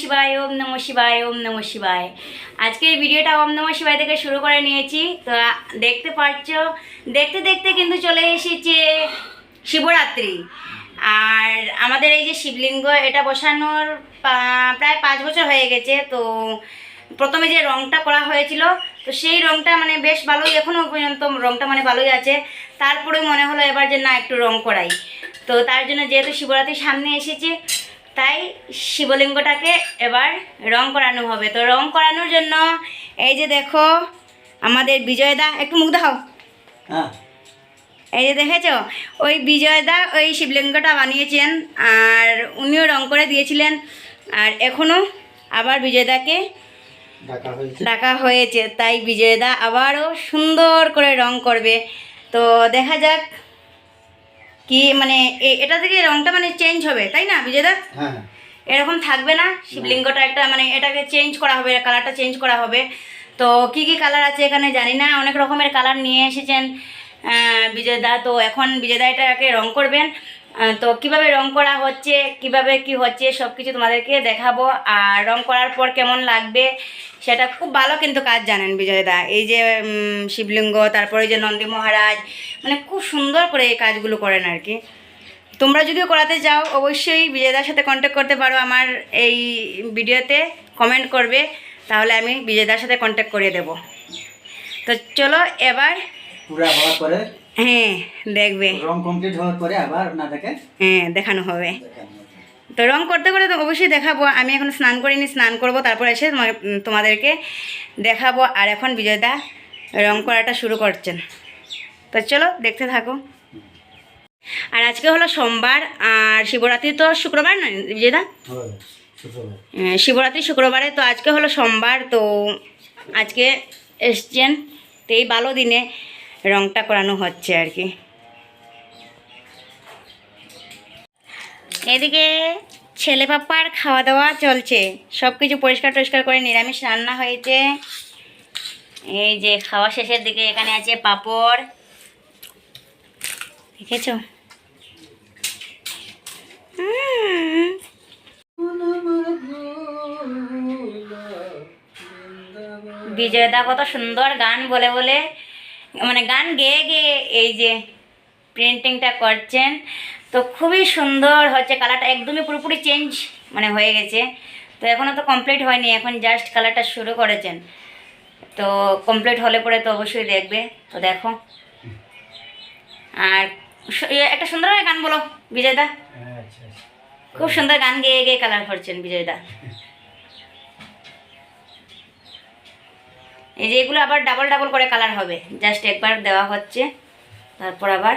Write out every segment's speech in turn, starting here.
শিবায়, ওম নম শিবায়, ওম নম শিবায়। আজকের ভিডিওটা ওম নম শিবায় থেকে শুরু করে নিয়েছি। তো দেখতে পাচ্ছ, দেখতে দেখতে কিন্তু চলে এসেছে শিবরাত্রি। আর আমাদের এই যে শিবলিঙ্গ, এটা বসানোর প্রায় পাঁচ বছর হয়ে গেছে। তো প্রথমে যে রংটা করা হয়েছিল, তো সেই রংটা মানে বেশ ভালোই এখনও পর্যন্ত রংটা মানে ভালোই আছে। তারপরে মনে হলো এবার যে না, একটু রং করাই। তো তার জন্য যেহেতু শিবরাত্রির সামনে এসেছে তাই শিবলিঙ্গটাকে এবার রং করানো হবে। তো রং করানোর জন্য এই যে দেখো আমাদের বিজয়দা একটু মুখ দেখাও। হ্যাঁ। এই যে দেখেছ? ওই বিজয়দা ওই শিবলিঙ্গটা বানিয়েছেন আর উনিও রং করে দিয়েছিলেন। আর এখনও আবার বিজয়দাকে ডাকা হয়েছে। ডাকা হয়েছে। তাই বিজয়দা আবারও সুন্দর করে রং করবে। তো দেখা যাক কি মানে এ- এটা থেকে রংটা মানে চেঞ্জ হবে তাই না বিজয়দা? হ্যাঁ এরকম থাকবে না শিবলিঙ্গটা একটা মানে এটাকে চেঞ্জ করা হবে কালারটা চেঞ্জ করা হবে। তো কি কি কালার আছে এখানে জানি না অনেক রকমের কালার নিয়ে এসেছেন বিজয়দা। তো এখন বিজয়দা এটাকে রং করবেন। তো কীভাবে রং করা হচ্ছে, কীভাবে কি হচ্ছে সব কিছু তোমাদেরকে দেখাবো। আর রং করার পর কেমন লাগবে, সেটা খুব ভালো কিন্তু কাজ জানেন বিজয়দা এই যে শিবলিঙ্গ, তারপরে যে নন্দী মহারাজ মানে খুব সুন্দর করে এই কাজগুলো করেন আর কি। তোমরা যদিও করাতে চাও, অবশ্যই বিজয়দার সাথে কন্ট্যাক্ট করতে পারো আমার এই ভিডিওতে কমেন্ট করবে। তাহলে আমি বিজয়দার সাথে কন্ট্যাক্ট করিয়ে দেব। তো চলো, এবার পুরা হওয়ার পরে হ্যাঁ দেখবে। রং কমপ্লিট হওয়ার পরে আবার আপনাদেরকে হ্যাঁ দেখানো হবে। তো রং করতে করে তো অবশ্যই দেখাবো। আমি এখন স্নান করিনি স্নান করব তারপর এসে তোমাদেরকে দেখাবো। আর এখন বিজয়দা রং করাটা শুরু করছেন। তো চলো দেখতে থাকো। আর আজকে হলো সোমবার আর শিবরাত্রি তো শুক্রবার নয় বিজয়দা? হয়, শিবরাত্রি শুক্রবারে তো আজকে হলো সোমবার তো আজকে এসছেন তো এই ভালো দিনে। রংটা করানো হচ্ছে আর কি। এদিকে ছেলে পাপ্পার খাওয়া দাওয়া চলছে। সব কিছু পরিষ্কার টরিষ্কার করে নিরামিষ রান্না হয়েছে। এই যে খাওয়া শেষের দিকে এখানে আছে পাঁপড়। দেখেছ? বিজয়দা কত সুন্দর গান বলে বলে মানে গান গেয়ে গেয়ে এই যে প্রিন্টিংটা করছেন তো খুবই সুন্দর হচ্ছে কালারটা একদমই পুরোপুরি চেঞ্জ মানে হয়ে গেছে। তো এখনও তো কমপ্লিট হয়নি এখন জাস্ট কালারটা শুরু করেছেন। তো কমপ্লিট হলে পরে তো অবশ্যই দেখবে তো দেখো। আর একটা সুন্দর গান বলো বিজয়দা। আচ্ছা, আচ্ছা। খুব সুন্দর গান গেয়ে গেয়ে কালার করছেন বিজয়দা। এই যে এগুলো আবার ডাবল ডাবল করে কালার হবে। জাস্ট একবার দেওয়া হচ্ছে তারপর আবার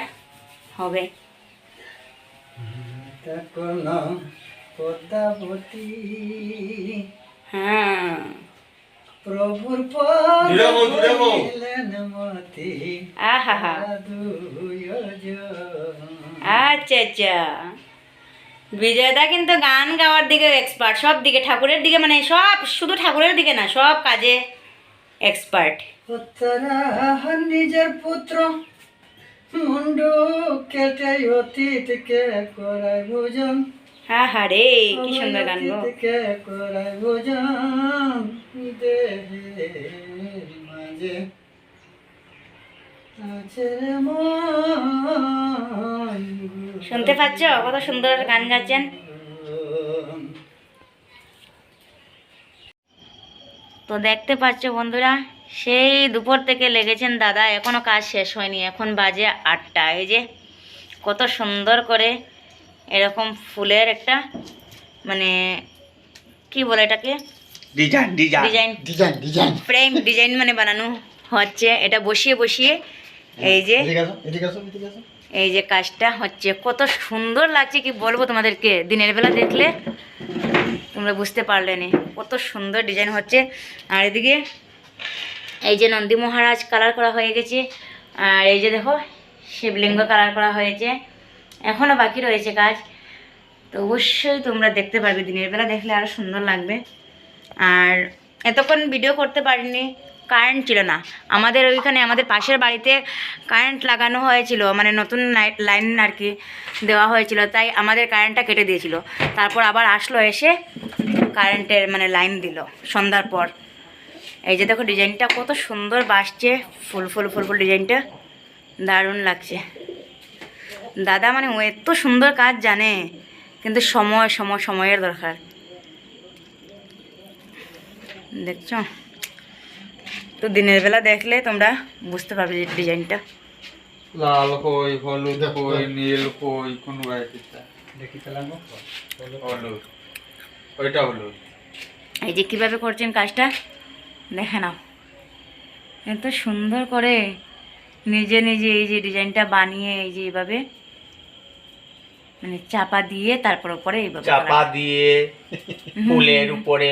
হবে। হ্যাঁ। প্রভুর আচ্ছা আচ্ছা। বিজয়দা কিন্তু গান গাওয়ার দিকে এক্সপার্ট সব দিকে ঠাকুরের দিকে মানে সব শুধু ঠাকুরের দিকে না সব কাজে এক্সপার্ট নিজের পুত্র। মুন্ডু কেটে অতীতকে করায় ভোজন। হ্যাঁ হ্যাঁ রে কি সুন্দর গান গো। করায় ভোজন। দেহের মাঝে শুনতে পাচ্ছ? কত সুন্দর গান গাচ্ছেন। তো দেখতে পাচ্ছ বন্ধুরা সেই দুপুর থেকে লেগেছেন দাদা এখনও কাজ শেষ হয়নি এখন বাজে আটটা। এই যে কত সুন্দর করে এরকম ফুলের একটা মানে কি বলে এটাকে? Design design design design design frame design মানে বানানো হচ্ছে এটা বসিয়ে বসিয়ে এই যে এই যে কাজটা হচ্ছে, কত সুন্দর লাগছে, কি বলব তোমাদেরকে? দিনের বেলা দেখলে তোমরা বুঝতে পারলে নি কত সুন্দর ডিজাইন হচ্ছে। আর এদিকে এই যে নন্দী মহারাজ কালার করা হয়ে গেছে, আর এই যে দেখো, শিবলিঙ্গ কালার করা হয়েছে এখনও বাকি রয়েছে কাজ। তো অবশ্যই তোমরা দেখতে পারবে, দিনের বেলা দেখলে আরও সুন্দর লাগবে। আর এতক্ষণ ভিডিও করতে পারিনি কারেন্ট ছিল না। আমাদের ওইখানে, আমাদের পাশের বাড়িতে কারেন্ট লাগানো হয়েছিল মানে নতুন লাইন আর কি দেওয়া হয়েছিল, তাই আমাদের কারেন্টটা কেটে দিয়েছিল। তারপর আবার আসলো, এসে কারেন্টের মানে লাইন দিল, সন্ধ্যার পর। এই যে দেখো ডিজাইনটা, কত সুন্দর বাসছে, ফুল ফুল ফুল ফুল ডিজাইনটা। দারুণ লাগছে। দাদা মানে ও এত সুন্দর কাজ জানে, কিন্তু সময় সময়, সময়ের দরকার। দেখছ? তো দিনের বেলা দেখলে তোমরা বুঝতে পারবে যে ডিজাইনটা। লাল কই হলুদ কই নীল কই কোন ওইটা হলুদ। এই যে কীভাবে করছেন কাজটা দেখে নাও। এত সুন্দর করে নিজে নিজে এই যে ডিজাইনটা বানিয়ে এই যে এইভাবে মানে চাপা দিয়ে তারপর উপরে এইভাবে চাপা দিয়ে ফুলের উপরে।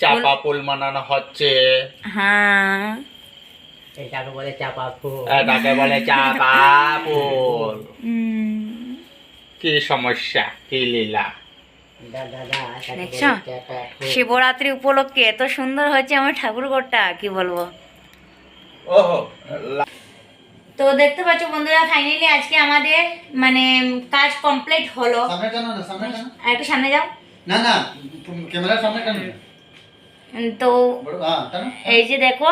চাপা ফুল বানানো হচ্ছে। হ্যাঁ। এটাকে বলে চাপা ফুল। এটাকে বলে চাপা ফুল? কি সমস্যা? কি লীলা? দেখছ? শিবরাত্রি উপলক্ষে এত সুন্দর হয়েছে আমার ঠাকুরঘরটা কি বলব? ওহো তো দেখতে পাচ্ছ বন্ধুরা ফাইনালি আজকে আমাদের মানে কাজ কমপ্লিট হলো। সামনে আর একটু সামনে যাও। না না ক্যামেরার সামনে উম, তো এই যে দেখো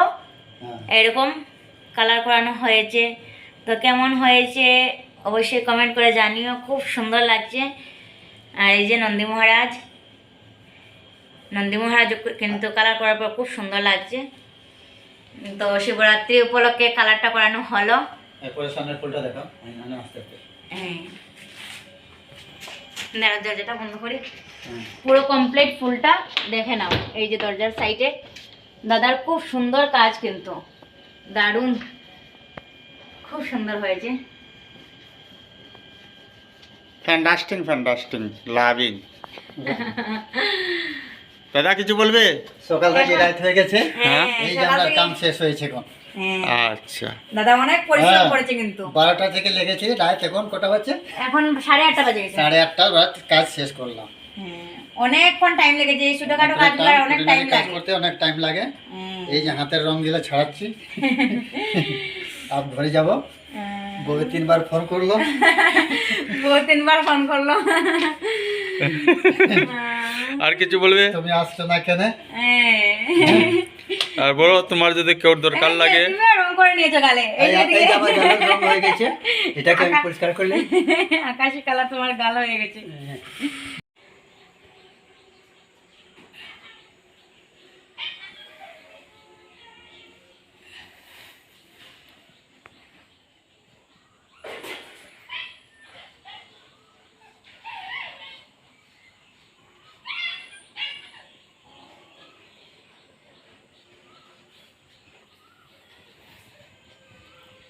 এরকম কালার করানো হয়েছে। তো কেমন হয়েছে অবশ্যই কমেন্ট করে জানিও খুব সুন্দর লাগছে। আর এই যে নন্দী মহারাজ নন্দী মহারাজ কিন্তু কালার করার পর খুব সুন্দর লাগছে। তো শিবরাত্রি উপলক্ষে কালারটা করানো হলো। ফুলটা দেখো হ্যাঁ। দরজাটা বন্ধ করি। হ্যাঁ পুরো কমপ্লিট ফুলটা দেখে নাও। এই যে দরজার সাইডে দাদার খুব সুন্দর কাজ কিন্তু। দারুণ। খুব সুন্দর হয়েছে। ফ্যান্টাস্টিং ফ্যান্টাস্টিং লাভিং দাদা কিছু বলবে? সকাল থেকে রাত হয়ে গেছে। হ্যাঁ, এই যে আমার কাম শেষ হয়েছে এখন। হ্যাঁ, আচ্ছা। দাদা অনেক পরিশ্রম হ্যাঁ। করেছে কিন্তু। বারোটা থেকে লেগেছি রাত এখন কটা হচ্ছে এখন সাড়ে আটটা বাজে গেছে। সাড়ে আটটা রাত কাজ শেষ করলাম। হ্যাঁ, অনেকক্ষণ টাইম লেগেছে এই ছোটখাটো কাজগুলো আর অনেক টাইম কাজ করতে অনেক টাইম লাগে। হ্যাঁ, এই যে হাতের রংগুলো ছাড়াচ্ছি। আপ ঘরে যাব। হ্যাঁ। বউ তিনবার ফোন করল বউ তিনবার ফোন করল। আর কিছু বলবে? তুমি আসছো না কেন? হ্যাঁ। আর বলো তোমার যদি কেউ দরকার লাগে। রং করে নিয়েছো গালে। হয়ে এটাকে পরিষ্কার করলে আকাশি কালার তোমার গাল হয়ে গেছে।